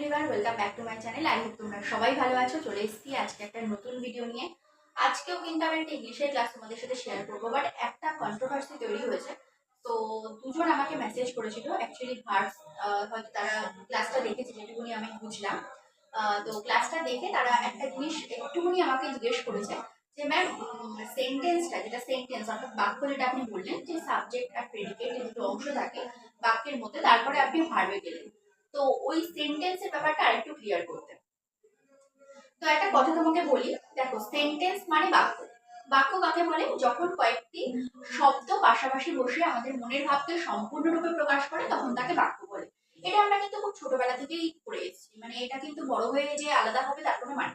Everyone welcome back to my channel I hope তোমরা সবাই ভালো আছো। চলে এসেছি আজকে একটা নতুন ভিডিও নিয়ে। আজকেও কিন্তু আমি একটা ইংলিশের ক্লাস তোমাদের সাথে শেয়ার করব বাট একটা কন্ট্রোভার্সি তৈরি হয়েছে। তো দুজন আমাকে মেসেজ করেছিল। অ্যাকচুয়ালি ভার্স হয়তো তারা ক্লাসটা দেখেছে, যেটুকুনি আমি বুঝলাম। তো ক্লাসটা দেখে তারা একটা জিনিস একটুখানি আমাকে জিজ্ঞেস করেছে যে ম্যাম সেন্টেন্সটা যেটা সেন্টেন্স অর্থাৎ বাক্য যেটা আপনি বললেন, যে সাবজেক্ট আর প্রেডিকেট দুটো অংশ থাকে, বাক্যের মধ্যে, তারপরে আপনি ভার্বে গেলেন। তো ওই সেন্টেন্সের ব্যাপারটা আরেকটু ক্লিয়ার করতে। তো একটা কথা তোমাকে বলি, দেখো সেন্টেন্স মানে বাক্য। বাক্য কাকে বলে? যখন কয়েকটি শব্দ পাশাপাশি বসে আমাদের মনের ভাবকে সম্পূর্ণরূপে প্রকাশ করে, তখন তাকে বাক্য বলে। এটা আমরা কিন্তু খুব ছোটবেলা থেকেই করে এসেছি। মানে এটা কিন্তু বড় হয়ে যে আলাদা হবে, তার কোনো মানে।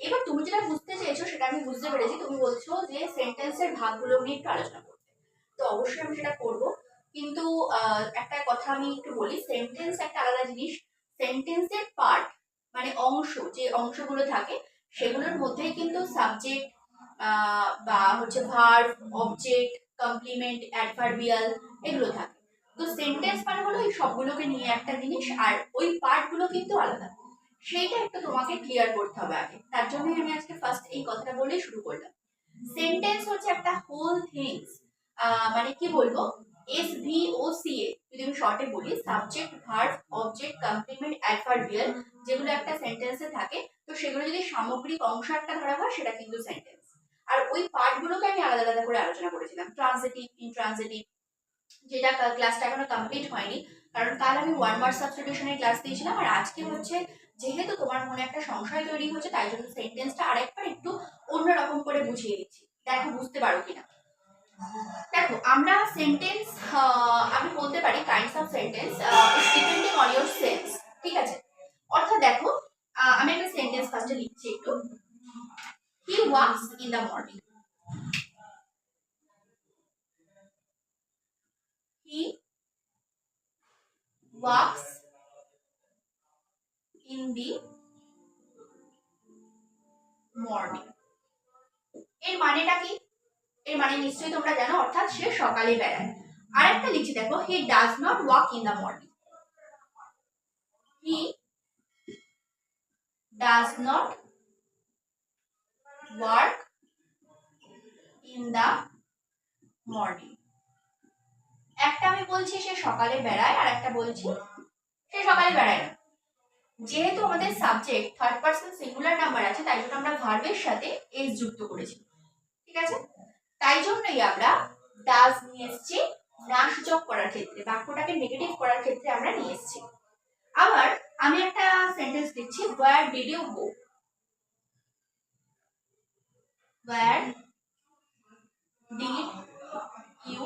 এবার তুমি যেটা বুঝতে চেয়েছো, সেটা আমি বুঝতে পেরেছি। তুমি বলছো যে সেন্টেন্সের ভাগগুলো নিয়ে একটু আলোচনা করতে। তো অবশ্যই আমি সেটা করব। কিন্তু একটা কথা আমি একটু বলি সেন্টেন্স একটা আলাদা জিনিস সেন্টেন্সের পার্ট মানে অংশ, যে অংশগুলো থাকে, সেগুলোর মধ্যেই কিন্তু সাবজেক্ট বা হচ্ছে ভার্ব অবজেক্ট কমপ্লিমেন্ট অ্যাডভার্বিয়াল এগুলো থাকে। তো সেন্টেন্স মানে হলো এই সবগুলোকে নিয়ে একটা জিনিস, আর ওই পার্টগুলো কিন্তু আলাদা। সেইটা একটু তোমাকে ক্লিয়ার করতে হবে আগে। তার জন্যই আমি আজকে ফার্স্ট এই কথাটা বলেই শুরু করলাম। সেন্টেন্স হচ্ছে একটা হোল থিংস মানে কি বলব? S V O C A যদি আমি শর্টে বলি subject verb object complement adverbial যেগুলো একটা সেন্টেন্সে থাকে, তো সেগুলো যদি সামগ্রিক অংশ একটা ধরা হয়, সেটা কিন্তু সেন্টেন্স আর ওই পার্টগুলোকে আমি আলাদা আলাদা করে আলোচনা করেছিলাম। ট্রানজিটিভ ইনট্রানজিটিভ যেটা ক্লাসটা এখনও কমপ্লিট হয়নি, কারণ কাল আমি ওয়ান ওয়ার্ড সাবস্টিটিউশনের ক্লাস দিয়েছিলাম, আর আজকে হচ্ছে যেহেতু তোমার মনে একটা সংশয় তৈরি হচ্ছে, তাই জন্য সেন্টেন্সটা আরেকবার একটু অন্যরকম করে বুঝিয়ে দিচ্ছি। দেখো, বুঝতে পারো কিনা? দেখো, আমরা সেন্টেন্স আমি বলতে পারি kinds of sentence depending on your sense ঠিক আছে? অর্থাৎ দেখো আমি একটা সেন্টেন্স ফার্স্টে লিখছি একটু। He walks in the morning he walks in the morning এর মানেটা কি? এর মানে নিশ্চয়ই তোমরা জানো, অর্থাৎ সে সকালে বেড়ায়। আর একটা লিখছি দেখো he does not walk in the morning he does not work in the morning একটা আমি বলছি, সে সকালে বেড়ায়, আর একটা বলছি, সে সকালে বেড়ায় না। যেহেতু আমাদের subject third person singular number আছে, তাই জন্য আমরা ভার্বের সাথে এস যুক্ত করেছি। ঠিক আছে? তাই জন্যই আমরা ডাজ নিয়ে এসেছি নাশযোগ করার ক্ষেত্রে, বাক্যটাকে নেগেটিভ করার ক্ষেত্রে আমরা নিয়ে এসেছি। আবার আমি একটা সেন্টেন্স দিচ্ছি where did you go where did you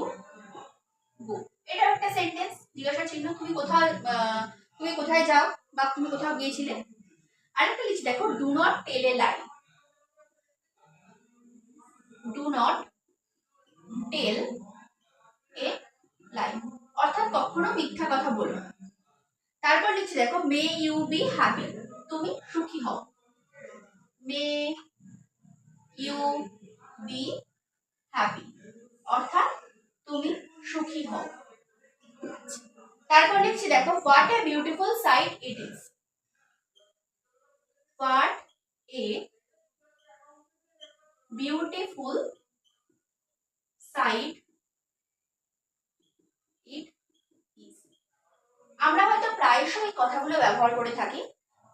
go এটা একটা সেন্টেন্স জিজ্ঞাসা চিহ্ন তুমি কোথাও তুমি কোথায় যাও বা তুমি কোথাও গিয়েছিলে? আরেকটা লিখছি, দেখো do not tell a lie do not tell a lie. অর্থাৎ কখনো মিথ্যা কথা বলো না। তারপর লিখছি, দেখো, মে ইউ বি হ্যাপি। তুমি সুখী হও। May you be happy. অর্থাৎ তুমি সুখী হও। তারপর লিখছি, দেখো, what a beautiful sight it is. What a beautiful sight it is আমরা হয়তো প্রায়শই কথাগুলো ব্যবহার করে থাকি,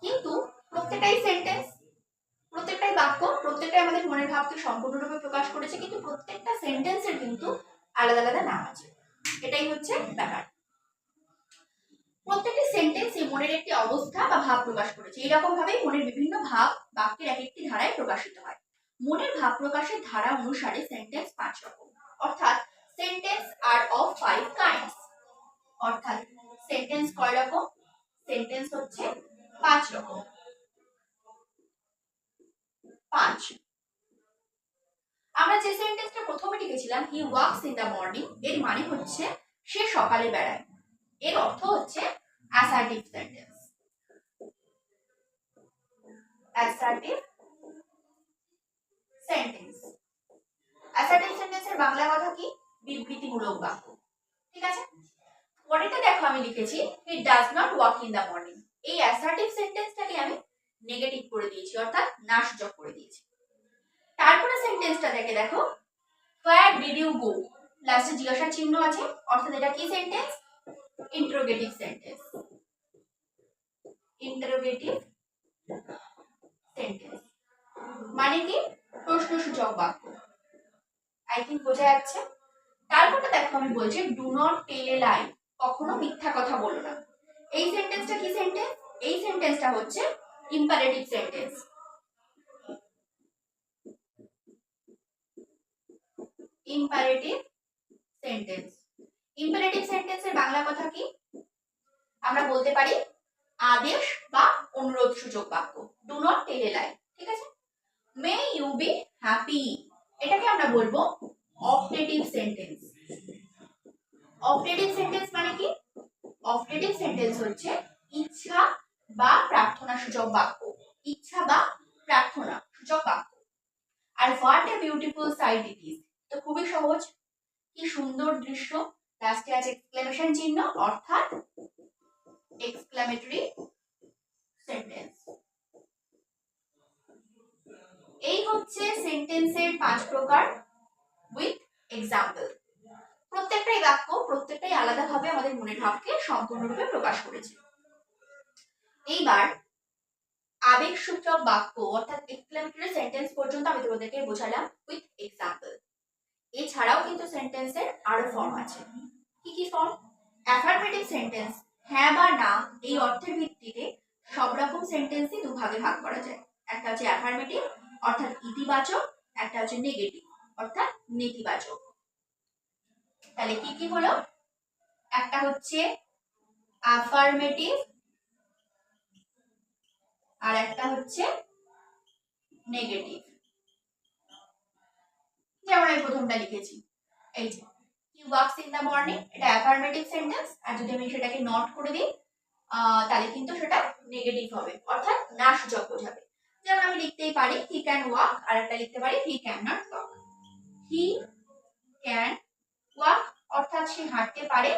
কিন্তু প্রত্যেকটাই সেন্টেন্স প্রত্যেকটাই বাক্য, প্রত্যেকটাই আমাদের মনের ভাবকে সম্পূর্ণরূপে প্রকাশ করেছে, কিন্তু প্রত্যেকটা সেন্টেন্সের কিন্তু আলাদা আলাদা নাম আছে। এটাই হচ্ছে ব্যাপার। প্রত্যেকটি সেন্টেন্সই মনের একটি অবস্থা বা ভাব প্রকাশ করেছে। এইরকম ভাবেই মনের বিভিন্ন ভাব বাক্যের এক একটি ধারায় প্রকাশিত হয়। মনের ভাব প্রকাশের ধারা অনুসারে সেন্টেন্স পাঁচ রকম। অর্থাৎ sentence are of five kinds অর্থাৎ সেন্টেন্স কয় রকম? সেন্টেন্স হচ্ছে পাঁচ রকম। পাঁচ। আমরা যে সেন্টেন্সটা প্রথমে লিখেছিলাম he walks in the morning এর মানে হচ্ছে সে সকালে বেড়ায়। এর অর্থ হচ্ছে assertive sentence assertive sentence assertive সেন্টেন্সের বাংলা কথা কি? বিবৃতিমূলক বাক্য। ঠিক আছে? পরেরটা দেখো আমি লিখেছি he does not walk in the morning এই অ্যাসার্টিভ সেন্টেন্সটাকে আমি নেগেটিভ করে দিয়েছি, অর্থাৎ নাশযোগ করে দিয়েছি। তারপরে সেন্টেন্সটা দেখে দেখো। হোয়ার ডিড ইউ গো লাস্টে জিজ্ঞাসা চিহ্ন আছে, অর্থাৎ এটা কি sentence interrogative sentence interrogative sentence মানে কি? প্রশ্নসূচক বাক্য। আই থিঙ্ক বোঝা যাচ্ছে। তারপরে দেখো, আমি বলছি do not tell a lie কখনো মিথ্যা কথা বলো না। এই সেন্টেন্সটা কি সেন্টেন্স এই সেন্টেন্সটা হচ্ছে imperative sentence imperative sentence imperative সেন্টেন্সের বাংলা কথা কি? আমরা বলতে পারি আদেশ বা অনুরোধ সূচক বাক্য। Do not tell a lie ঠিক আছে? মে ইউ বি হ্যাপি এটাকে আমরা বলব অপটেটিভ সেন্টেন্স অপটেটিভ সেন্টেন্স মানে কি? অপটেটিভ সেন্টেন্স হচ্ছে ইচ্ছা বা প্রার্থনা সূচক বাক্য। ইচ্ছা বা প্রার্থনা সূচক বাক্য। আর what a beautiful sight it is তো খুবই সহজ। কি সুন্দর দৃশ্য। লাস্টে আছে এক্সক্লেমেশন চিহ্ন, অর্থাৎ এক্সক্লামেটরি সেন্টেন্স এই হচ্ছে সেন্টেন্সের পাঁচ প্রকার। এক্সাম্পল প্রত্যেকটাই বাক্য, প্রত্যেকটাই আলাদাভাবে আমাদের মনের ভাবকে সম্পূর্ণরূপে প্রকাশ করেছে। এইবার আবেগসূচক বাক্য, অর্থাৎ এক্সক্লেমেটরি সেন্টেন্স পর্যন্ত আমি তোমাদেরকে বোঝালাম উইথ এক্সাম্পল এছাড়াও কিন্তু সেন্টেন্সের আরও ফর্ম আছে। কি কি ফর্ম অ্যাফার্মেটিভ সেন্টেন্স হ্যাঁ বা না, এই অর্থের ভিত্তিতে সব রকম সেন্টেন্সই দুভাগে ভাগ করা যায়। একটা হচ্ছে অ্যাফার্মেটিভ অর্থাৎ ইতিবাচক, একটা হচ্ছে নেগেটিভ অর্থাৎ নেতিবাচক। তাহলে কি কি হলো? একটা হচ্ছে অ্যাফার্মেটিভ আর একটা হচ্ছে নেগেটিভ যেমন আমি প্রথমটা লিখেছি। এই যে he works in the morning এটা অ্যাফার্মেটিভ সেন্টেন্স আর যদি আমি সেটাকে নট করে দিই তাহলে কিন্তু সেটা নেগেটিভ হবে, অর্থাৎ না সূচক বোঝাবে যেমন আমি লিখতেই পারি হি ক্যান ওয়াক আর একটা লিখতে পারি he can not walk he can walk অর্থাৎ সে হাঁটতে পারে।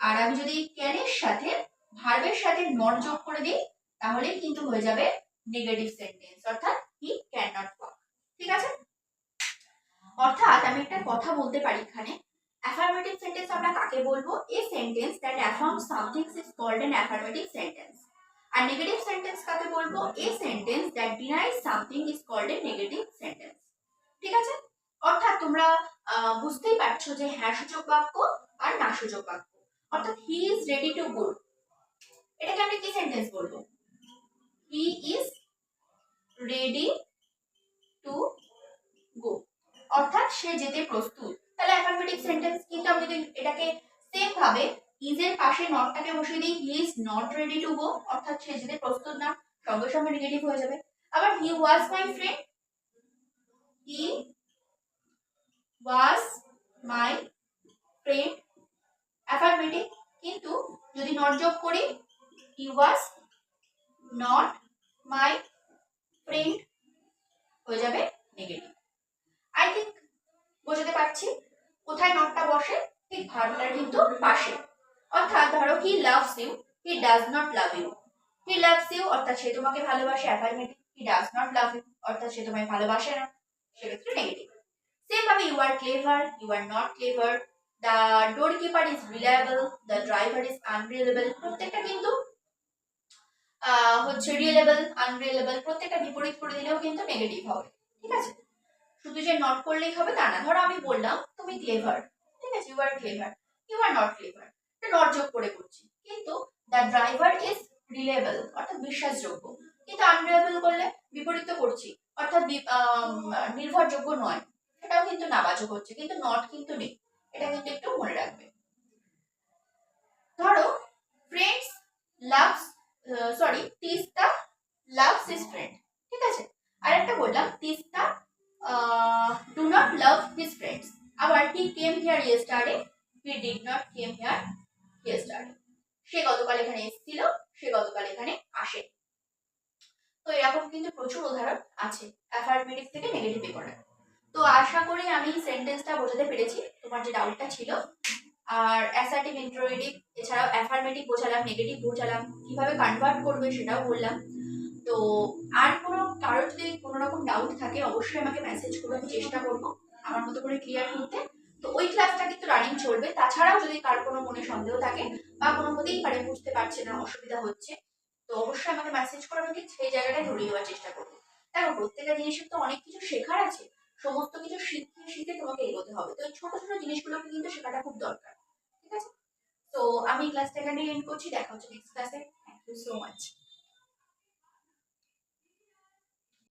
আর আমি যদি ক্যানের সাথে, ভার্বের সাথে নট যোগ করে দিই, তাহলে কিন্তু হয়ে যাবে নেগেটিভ সেন্টেন্স অর্থাৎ হি ক্যান নট ওয়াক ঠিক আছে? অর্থাৎ আমি একটা কথা বলতে পারি এখানে। অ্যাফার্মেটিভ সেন্টেন্স আমরা কাকে বলব? A sentence that affirm something is called an affirmative sentence R negative sentence কাকে বলব? A sentence that denies something is called a negative sentence ঠিক আছে? অর্থাৎ তোমরা বুঝতেই পারছ যে হ্যাঁ সূচক বাক্য আর না সূচক বাক্য। অর্থাৎ he is ready to go এটাকে আমরা কি সেন্টেন্স বলব? He is ready to go অর্থাৎ সে যেতে প্রস্তুত। তাহলে অ্যাফার্মেটিভ সেন্টেন্স কিন্তু আমি যদি এটাকে সেম ভাবে ইজ এর পাশে নটটাকে বসিয়ে দিই he is not ready to go অর্থাৎ সে যেতে প্রস্তুত না, সঙ্গে সঙ্গে নেগেটিভ হয়ে যাবে। আবার he was my friend he was my friend affirmative কিন্তু যদি নট যোগ করি হি ওয়াজ নট মাই ফ্রেন্ড হয়ে যাবে নেগেটিভ আই থিঙ্ক বোঝাতে পারছি কোথায় নটটা বসে, ঠিক ভার্বটার কিন্তু পাশে। অর্থাৎ ধরো he loves you he does not love you he loves you অর্থাৎ সে তোমাকে ভালোবাসে। Affirmative he does not love you অর্থাৎ সে তোমায় ভালোবাসে না। সেক্ষেত্রে নেগেটিভ ভাবে you are clever you are not clever the door keeper is reliable the driver is unreliable প্রত্যেকটা কিন্তু হচ্ছে রিলেবল আনরিলেবল প্রত্যেকটা বিপরীত করে দিলেও কিন্তু নেগেটিভ হবে, ঠিক আছে? শুধু যে নট করলেই হবে তা না, ধরো আমি বললাম, তুমি ক্লেভার ঠিক আছে? You are clever you are not clever not যোগ করে করছি। কিন্তু দ্য ড্রাইভার ইজ রিলেবল অর্থাৎ বিশ্বাসযোগ্য। কিন্তু আনরিলেবল করলে বিপরীত করছি, অর্থাৎ নির্ভরযোগ্য নয়। সেটাও কিন্তু নাবাচক হচ্ছে কিন্তু নট কিন্তু নেই। এটা কিন্তু একটু মনে রাখবে। ধরো friends loves sorry Tista loves his friend ঠিক আছে? আর একটা বললাম, Tista do not love his friends আবার he came here yesterday he did not came here yesterday সে গতকাল এখানে এসেছিল, সে গতকাল এখানে আসে তো এরকম কিন্তু প্রচুর উদাহরণ আছে। অ্যাফার্মেটিভ থেকে নেগেটিভে করার তো আশা করি আমি সেন্টেন্সটা বোঝাতে পেরেছি, তোমার যে ডাউটটা ছিল। আর অ্যাসার্টিভ ইন্ট্রোগেটিভ এছাড়াও অ্যাফার্মেটিভ বোঝালাম নেগেটিভ বোঝালাম, কীভাবে কনভার্ট করবে সেটাও বললাম। তো আর কোনো, কারোর যদি কোনো রকম ডাউট থাকে, অবশ্যই আমাকে মেসেজ করবে আমি চেষ্টা করব আমার মতো করে ক্লিয়ার করতে। তো ওই ক্লাসটা কিন্তু রানিং চলবে। তাছাড়াও যদি কার কোনো মনে সন্দেহ থাকে বা কোনো হতেই পারে বুঝতে পারছে না, অসুবিধা হচ্ছে, তো অবশ্যই আমাকে মেসেজ করে, আমি সেই জায়গাটায় ধরিয়ে দেওয়ার চেষ্টা করব। দেখো, প্রত্যেকটা জিনিসের তো অনেক কিছু শেখার আছে সমস্ত কিছু শিখতে শিখতে তোমাকে এগোতে হবে। তো ছোট ছোট জিনিসগুলোকে কিন্তু শেখাটা খুব দরকার, ঠিক আছে? তো আমি ক্লাসটা এখানে এন্ড করছি, দেখা হচ্ছে নেক্সট ক্লাসে থ্যাংক ইউ সো মাচ